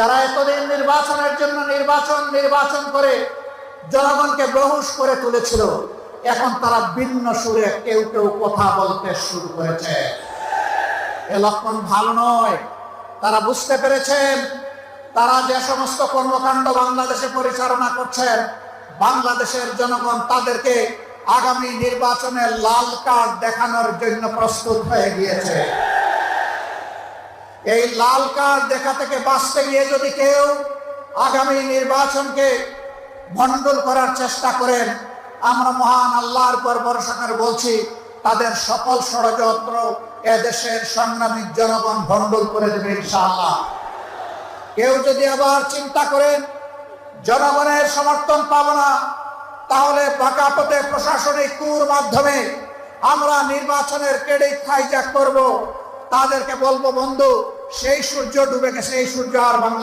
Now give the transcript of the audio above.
যারা এতদিন নির্বাচনের জন্য নির্বাচন নির্বাচন করে জনগণকে বহুষ করে তুলেছিল। এখন তারা ভিন্ন সুরে কেউ কেউ কথা বলতে শুরু করেছে। এ লক্ষণ ভালো নয়। তারা বুঝতে পেরেছেন, তারা যে সমস্ত কর্মকাণ্ড বাংলাদেশে পরিচালনা করছেন, বাংলাদেশের জনগণ তাদেরকে আগামী নির্বাচনে লাল কার্ড দেখানোর জন্য প্রস্তুত হয়ে গিয়েছে। এই লাল কার্ড দেখা থেকে বাঁচতে গিয়ে যদি কেউ আগামী নির্বাচনকে মন্ডল করার চেষ্টা করেন, আমরা মহান আল্লাহর পর ভরসা করে বলছি, তাদের সকল ষড়যন্ত্র এদেশের সংগ্রামী জনগণ ভণ্ডল করে দেবে ইনশাআল্লাহ। কেউ যদি আবার চিন্তা করেন, জনগণের সমর্থন পাব না, তাহলে পথে প্রশাসনিক কুর মাধ্যমে আমরা নির্বাচনের ক্রেডিট হাইজ্যাক করব। তাদেরকে বলব বন্ধু সেই সূর্য ডুবে গেছে এই সূর্য আর বাংলা